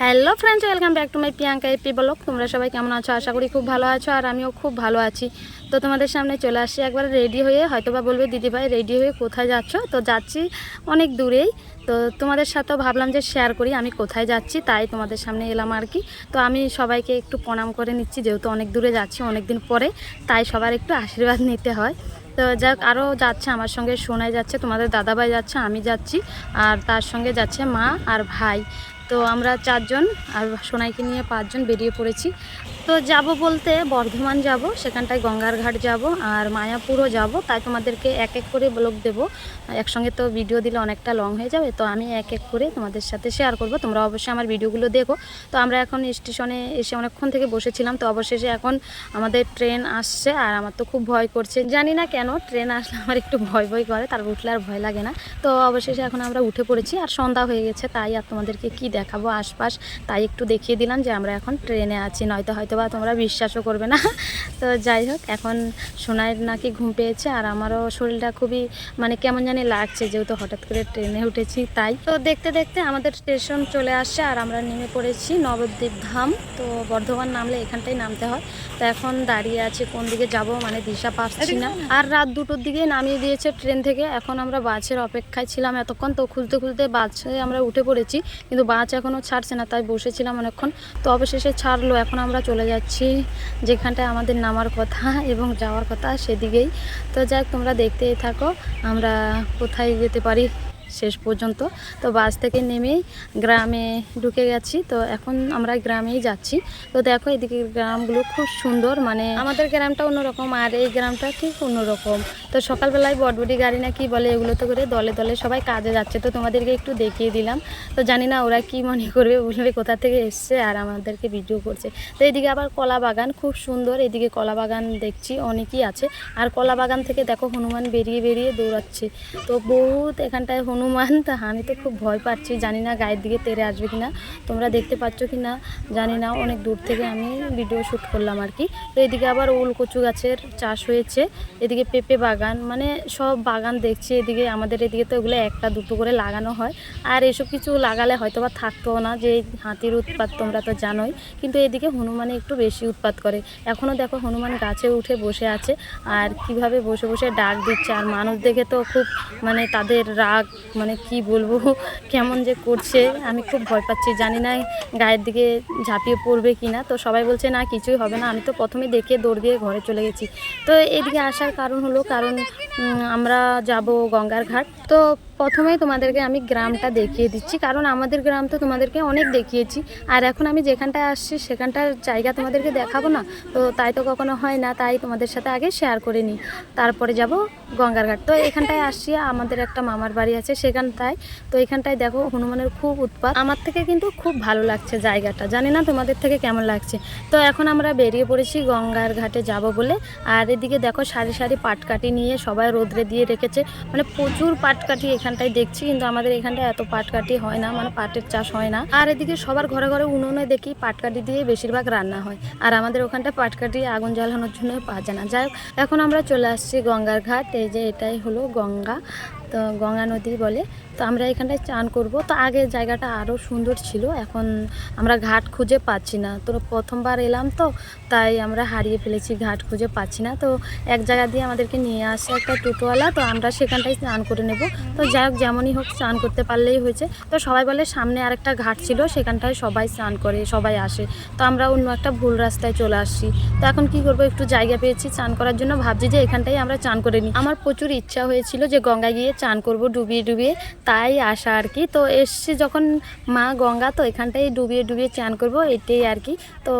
Hello friends, welcome back to my Priyanka AP blog. তোমরা সবাই কেমন আছো? আশা করি খুব ভালো আছো আর আমিও খুব ভালো আছি। তো তোমাদের সামনে চলে আসছি একবার রেডি হয়ে হয়তো বা বলবে দিদিভাই রেডি হয়ে কোথায় যাচ্ছ? তো যাচ্ছি অনেক দূরেই। তো তোমাদের সাথেও ভাবলাম যে শেয়ার করি, আমি কোথায় যাচ্ছি তাই তোমাদের সামনে এলাম আর কি। তো আমি সবাইকে একটু প্রণাম করে নিচ্ছি, যেহেতু অনেক দূরে যাচ্ছি অনেক দিন পরে, তাই সবার একটু আশীর্বাদ নিতে হয়। তো যাক আরও যাচ্ছে, আমার সঙ্গে শোনাই যাচ্ছে, তোমাদের দাদাভাই যাচ্ছে, আমি যাচ্ছি, আর তার সঙ্গে যাচ্ছে মা আর ভাই। তো আমরা চারজন আর সোনাইকে নিয়ে পাঁচজন বেরিয়ে পড়েছি। তো যাব বলতে বর্ধমান যাব, সেখানটায় গঙ্গার ঘাট যাব আর মায়াপুরও যাব। তাই তোমাদেরকে এক এক করে ব্লগ দেবো। একসঙ্গে তো ভিডিও দিলে অনেকটা লং হয়ে যাবে। তো আমি এক এক করে তোমাদের সাথে শেয়ার করব। তোমরা অবশ্যই আমার ভিডিওগুলো দেখো। তো আমরা এখন স্টেশনে এসে অনেকক্ষণ থেকে বসেছিলাম। তো অবশেষে এখন আমাদের ট্রেন আসছে আর আমার তো খুব ভয় করছে। জানি না কেন ট্রেন আসলে আমার একটু ভয় ভয় করে তারপর উঠলে আর ভয় লাগে না। তো অবশেষে এখন আমরা উঠে পড়েছি আর সন্ধ্যা হয়ে গেছে। তাই আর তোমাদেরকে কি দেখাবো? আশপাশ তাই একটু দেখিয়ে দিলাম যে আমরা এখন ট্রেনে আছি। নয়তো হয়তো বা তোমরা বিশ্বাসও করবে না। তো যাই হোক, এখন সোনাইয়ের নাকি ঘুম পেয়েছে আর আমারও শরীরটা খুবই মানে কেমন জানি লাগছে যেহেতু হঠাৎ করে ট্রেনে উঠেছি তাই। তো দেখতে দেখতে আমাদের স্টেশন চলে আসছে আর আমরা নেমে পড়েছি নবদ্বীপ ধাম। তো বর্ধমান নামলে এখানটাই নামতে হয়। তো এখন দাঁড়িয়ে আছে কোন দিকে যাব মানে দিশা পাচ্ছি না। আর রাত দুটোর দিকে নামিয়ে দিয়েছে ট্রেন থেকে। এখন আমরা বাসের অপেক্ষায় ছিলাম এতক্ষণ। তো খুলতে খুলতে বাসে আমরা উঠে পড়েছি কিন্তু বাস এখনও ছাড়ছে না, তাই বসেছিলাম অনেকক্ষণ। তো অবশেষে ছাড়লো, এখন আমরা চলে যাচ্ছি, যেখানটায় আমাদের নামার কথা এবং যাওয়ার কথা সেদিকেই। তো যাক, তোমরা দেখতেই থাকো, আমরা কোথায় যেতে পারি? শেষ পর্যন্ত। তো বাস থেকে নেমেই গ্রামে ঢুকে গেছি। তো এখন আমরা গ্রামেই যাচ্ছি। তো দেখো এদিকে গ্রামগুলো খুব সুন্দর। মানে আমাদের গ্রামটা অন্যরকম আর এই গ্রামটা ঠিক অন্যরকম। তো সকালবেলায় বটবটি গাড়ি না কি বলে এগুলো তো করে দলে দলে সবাই কাজে যাচ্ছে। তো তোমাদেরকে একটু দেখিয়ে দিলাম। তো জানি না ওরা কি মনে করবে, বলবে কোথা থেকে এসছে আর আমাদেরকে ভিডিও করছে। তো এদিকে আবার কলা বাগান খুব সুন্দর। এদিকে কলা বাগান দেখছি অনেকই আছে। আর কলা বাগান থেকে দেখো হনুমান বেরিয়ে বেরিয়ে দৌড়াচ্ছে। তো বহুত এখানটায় হনুমান তা আমি তো খুব ভয় পাচ্ছি, জানি না গায়ের দিকে তেরে আসবে কিনা, তোমরা দেখতে পাচ্ছ কি না জানি না, অনেক দূর থেকে আমি ভিডিও শ্যুট করলাম আর কি। তো এদিকে আবার ওল কচু গাছের চাষ হয়েছে, এদিকে পেঁপে বাগান মানে সব বাগান দেখছি, এদিকে আমাদের এদিকে তো এগুলো একটা দুটো করে লাগানো হয়, আর এসব কিছু লাগালে হয়তো বা থাকতো না, যে হাতির উৎপাত তোমরা তো জানোই, কিন্তু এদিকে হনুমানে একটু বেশি উৎপাত করে। এখনও দেখো হনুমান গাছে উঠে বসে আছে, আর কীভাবে বসে বসে ডাক দিচ্ছে, আর মানুষ দেখে তো খুব মানে তাদের রাগ মানে কি বলব, কেমন যে করছে, আমি খুব ভয় পাচ্ছি। জানি না গায়ের দিকে ঝাঁপিয়ে পড়বে কি না তো সবাই বলছে, না, কিছুই হবে না। আমি তো প্রথমে দেখে দৌড় দিয়ে ঘরে চলে গেছি। তো এদিকে আসার কারণ হলো, কারণ আমরা যাব গঙ্গার ঘাট। তো প্রথমেই তোমাদেরকে আমি গ্রামটা দেখিয়ে দিচ্ছি, কারণ আমাদের গ্রাম তো তোমাদেরকে অনেক দেখিয়েছি। আর এখন আমি যেখানটায় আসছি, সেখানটার জায়গা তোমাদেরকে দেখাবো না? তো তাই তো কখনো হয় না, তাই তোমাদের সাথে আগে শেয়ার করে নিই। তারপরে যাব গঙ্গার ঘাট তো এখানটায় আসছি, আমাদের একটা মামার বাড়ি আছে সেখানটায়। তো এখানটায় দেখো হনুমানের খুব উৎপাত। আমার থেকে কিন্তু খুব ভালো লাগছে জায়গাটা। জানি না তোমাদের থেকে কেমন লাগছে। তো এখন আমরা বেরিয়ে পড়েছি গঙ্গার ঘাটে যাব বলে। আর এদিকে দেখো সারি সারি পাটকাঠি নিয়ে সবাই রোদ্রে দিয়ে রেখেছে। মানে প্রচুর পাটকাঠি এখানটায় দেখছি, কিন্তু আমাদের এখানটায় এত পাটকাঠি হয় না মানে পাটের চাষ হয় না। আর এদিকে সবার ঘরে ঘরে উনুনে দেখি, পাটকাঠি দিয়ে বেশিরভাগ রান্না হয়। আর আমাদের ওখানটা পাটকাঠি আগুন জ্বালানোর জন্য পাওয়া যায় না। যাই এখন আমরা চলে আসছি গঙ্গার ঘাট। এই যে এটাই হলো গঙ্গা। তো গঙ্গা নদী বলে, তো আমরা এখানটায় চান করব। তো আগে জায়গাটা আরও সুন্দর ছিল, এখন আমরা ঘাট খুঁজে পাচ্ছি না। তো প্রথমবার এলাম তো, তাই আমরা হারিয়ে ফেলেছি, ঘাট খুঁজে পাচ্ছি না। তো এক জায়গা দিয়ে আমাদেরকে নিয়ে আসে একটা টোটোওয়ালা, তো আমরা সেখানটায় স্নান করে নেব। তো যাই হোক, যেমনই হোক, স্নান করতে পারলেই হয়েছে। তো সবাই বলে সামনে আরেকটা ঘাট ছিল, সেখানটায় সবাই স্নান করে, সবাই আসে। তো আমরা অন্য একটা ভুল রাস্তায় চলে আসছি। তো এখন কি করব, একটু জায়গা পেয়েছি চান করার জন্য। ভাবছি যে এখানটাই আমরা চান করে নিই। আমার প্রচুর ইচ্ছা হয়েছিল যে গঙ্গায় গিয়ে চান করব ডুবিয়ে ডুবিয়ে, তাই আসা আর কি। তো এসছি যখন মা গঙ্গা, তো এখানটাই ডুবিয়ে ডুবিয়ে চান করব, এটাই আর কি। তো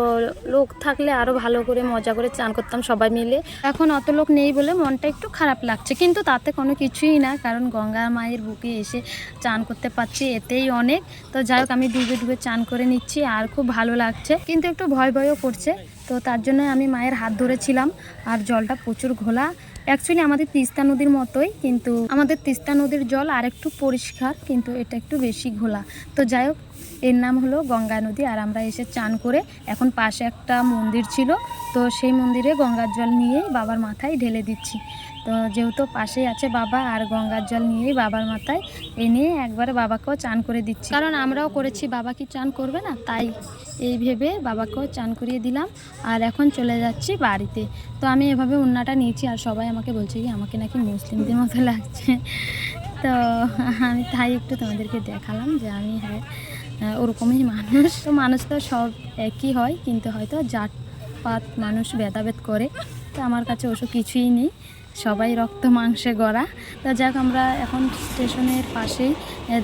লোক থাকলে আরও ভালো করে মজা করে চান করতাম সবাই মিলে। এখন অত লোক নেই বলে মনটা একটু খারাপ লাগছে, কিন্তু তাতে কোনো কিছুই না, কারণ গঙ্গা মায়ের বুকে এসে চান করতে পারছি, এতেই অনেক। তো যাই হোক, আমি ডুবে ডুবে চান করে নিচ্ছি, আর খুব ভালো লাগছে। কিন্তু একটু ভয় ভয়ও করছে, তো তার জন্য আমি মায়ের হাত ধরেছিলাম, আর জলটা প্রচুর ঘোলা। অ্যাকচুয়ালি আমাদের তিস্তা নদীর মতোই, কিন্তু আমাদের তিস্তা নদীর জল আর একটু পরিষ্কার, কিন্তু এটা একটু বেশি ঘোলা। তো যাই হোক, এর নাম হলো গঙ্গা নদী, আর আমরা এসে চান করে এখন পাশে একটা মন্দির ছিল, তো সেই মন্দিরে গঙ্গার জল নিয়েই বাবার মাথায় ঢেলে দিচ্ছি। তো যেহেতু পাশেই আছে বাবা, আর গঙ্গার জল নিয়েই বাবার মাথায় এনে একবারে বাবাকেও চান করে দিচ্ছি। কারণ আমরাও করেছি, বাবা কি চান করবে না? তাই এই ভেবে বাবাকেও চান করিয়ে দিলাম আর এখন চলে যাচ্ছি বাড়িতে। তো আমি এভাবে উন্নাটা নিয়েছি আর সবাই আমাকে বলছে কি আমাকে নাকি মুসলিমদের মতো লাগছে। তো আমি তাই একটু তোমাদেরকে দেখালাম যে আমি হ্যাঁ ওরকমই মানুষ। তো মানুষ তো সব একই হয়, কিন্তু হয়তো জাত পাত মানুষ ভেদাভেদ করে। তো আমার কাছে ওসব কিছুই নেই। সবাই রক্ত মাংসে গড়া। তো যাক, আমরা এখন স্টেশনের পাশেই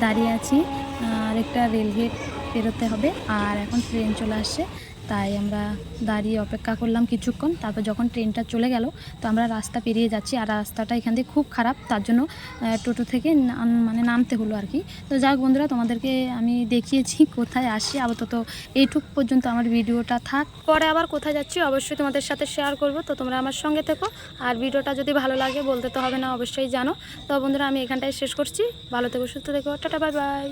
দাঁড়িয়ে আছি। আর একটা রেলগেট পেরোতে হবে। আর এখন ট্রেন চলে আসছে তাই আমরা দাঁড়িয়ে অপেক্ষা করলাম কিছুক্ষণ। তারপর যখন ট্রেনটা চলে গেল, তো আমরা রাস্তা পেরিয়ে যাচ্ছি। আর রাস্তাটা এখান থেকে খুব খারাপ, তার জন্য টোটো থেকে মানে নামতে হলো আর কি। তো যাক বন্ধুরা, তোমাদেরকে আমি দেখিয়েছি কোথায় আসি। আপাতত এইটুক পর্যন্ত আমার ভিডিওটা থাক। পরে আবার কোথায় যাচ্ছি অবশ্যই তোমাদের সাথে শেয়ার করব। তো তোমরা আমার সঙ্গে থেকো। আর ভিডিওটা যদি ভালো লাগে, বলতে তো হবে না, অবশ্যই জানো। তো বন্ধুরা, আমি এখানটায় শেষ করছি। ভালো থেকো, সুস্থ থেকো। Tata bye bye